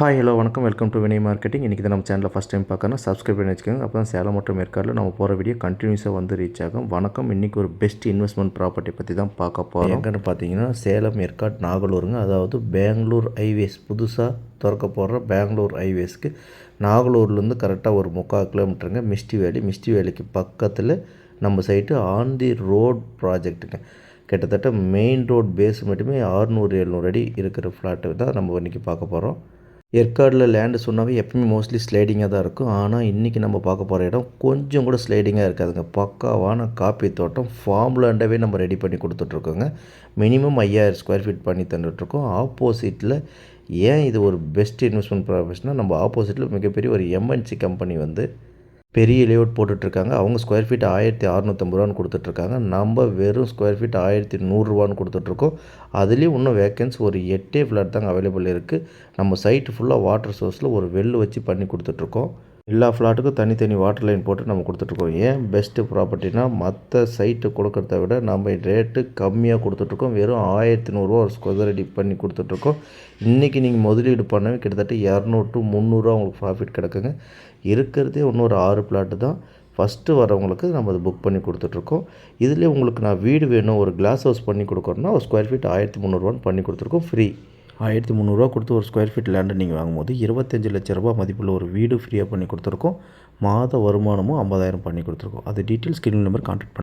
Hi hello வணக்கம். Welcome to Vinay marketing இன்றைக்கி தான் நம்ம சேனலில் ஃபஸ்ட் டைம் பார்க்கணும் சப்ஸ்கிரைப் பண்ணி வச்சுக்கோங்க. அப்போ தான் சேலம் மற்றும் ஏற்காடில் நம்ம போகிற வீடியோ கண்டினியூஸாக வந்து ரீச் ஆகும். வணக்கம். இன்றைக்கி ஒரு பெஸ்ட் இன்வெஸ்ட்மெண்ட் ப்ராப்பர்ட்டி பற்றி தான் பார்க்க போகிறோம் எங்கன்னு பார்த்தீங்கன்னா சேலம் ஏற்காடு நாகலூருங்க. அதாவது பெங்களூர் ஹைவேஸ் புதுசாக திறக்க போகிற பெங்களூர் ஹைவேஸ்க்கு நாகலூர்லேருந்து கரெக்டாக ஒரு முக்கால் கிலோமீட்டருங்க மிஸ்டி வேலி. மிஸ்டி வேலிக்கு பக்கத்தில் நம்ம சைட்டு ஆன் தி ரோட் ப்ராஜெக்ட்டுங்க கிட்டத்தட்ட மெயின் ரோட் பேஸ் மட்டுமே ஆறுநூறு எழுநூறு அடி இருக்கிற ஃப்ளாட்டு தான் நம்ம இன்றைக்கி பார்க்க போகிறோம் ஏற்காடில் லேண்டு சொன்னாவே எப்பவுமே மோஸ்ட்லி ஸ்லைடிங்காக தான் இருக்கும். ஆனால் இன்றைக்கி நம்ம பார்க்க போகிற இடம் கொஞ்சம் கூட ஸ்லைடிங்காக இருக்காதுங்க. பக்காவான காப்பி தோட்டம் ஃபார்ம் லேண்டாகவே நம்ம ரெடி பண்ணி கொடுத்துட்ருக்கோங்க. மினிமம் ஐயாயிரம் ஸ்கொயர் ஃபீட் பண்ணி தந்துட்டுருக்கோம் ஆப்போசிட்டில் ஏன் இது ஒரு பெஸ்ட் இன்வெஸ்ட்மெண்ட் ப்ராஃபஸ்னால் நம்ம ஆப்போசிட்டில் மிகப்பெரிய ஒரு எம்என்சி கம்பெனி வந்து பெரிய லேஅவுட் போட்டுட்ருக்காங்க. அவங்க ஸ்கொயர் ஃபீட் ஆயிரத்தி அறநூற்றம்பது ரூபான்னு கொடுத்துட்ருக்காங்க. நம்ம வெறும் ஸ்கொயர் ஃபீட் ஆயிரத்தி நூறுரூவான்னு கொடுத்துட்ருக்கோம். அதுலேயும் இன்னும் வேக்கன்ஸ் ஒரு எட்டே ஃப்ளாட் தாங்க அவைலபிள் இருக்குது நம்ம சைட்டு ஃபுல்லாக வாட்டர் சோர்ஸில் ஒரு வெல் வச்சு பண்ணி கொடுத்துட்ருக்கோம். எல்லா ஃப்ளாட்டுக்கும் தனித்தனி வாட்டர் லைன் போட்டு நம்ம கொடுத்துட்ருக்கோம். ஏன்? பெஸ்ட்டு ப்ராப்பர்ட்டினா மற்ற சைட்டு கொடுக்கறத விட நம்ம ரேட்டு கம்மியாக கொடுத்துட்ருக்கோம். வெறும் ஆயிரத்தி நூறுரூவா ஒரு ஸ்கொயர் அடி பண்ணி கொடுத்துட்ருக்கோம். இன்றைக்கி நீங்கள் முதலீடு பண்ணவே கிட்டத்தட்ட இரநூறு டு முந்நூறுரூவா உங்களுக்கு ப்ராஃபிட் கிடக்குங்க. இருக்கிறதே இன்னொரு ஆறு பிளாட்டு தான். ஃபஸ்ட்டு வரவங்களுக்கு நம்ம அதை புக் பண்ணி கொடுத்துட்ருக்கோம். இதுலேயே உங்களுக்கு நான் வீடு வேணும் ஒரு கிளாஸ் ஹவுஸ் பண்ணி கொடுக்குறோன்னா ஒரு ஸ்கொயர் ஃபீட் ஆயிரத்தி முந்நூறுவான்னு பண்ணி கொடுத்துருக்கோம். ஃப்ரீ ஆயிரத்தி முந்நூறுரூவா கொடுத்து ஒரு ஸ்கொயர் ஃபீட் லேண்டு நீங்கள் வாங்கும்போது இருபத்தஞ்சி லட்ச ரூபா மதிப்புள்ள ஒரு வீடு ஃப்ரீயாக பண்ணி கொடுத்துருக்கோம். மாத வருமானமும் ஐம்பதாயிரம் பண்ணி கொடுத்துருக்கோம். அது டீட்டெயில்ஸ் ஸ்க்ரீன் நம்பர் கான்டாக்ட் பண்ணி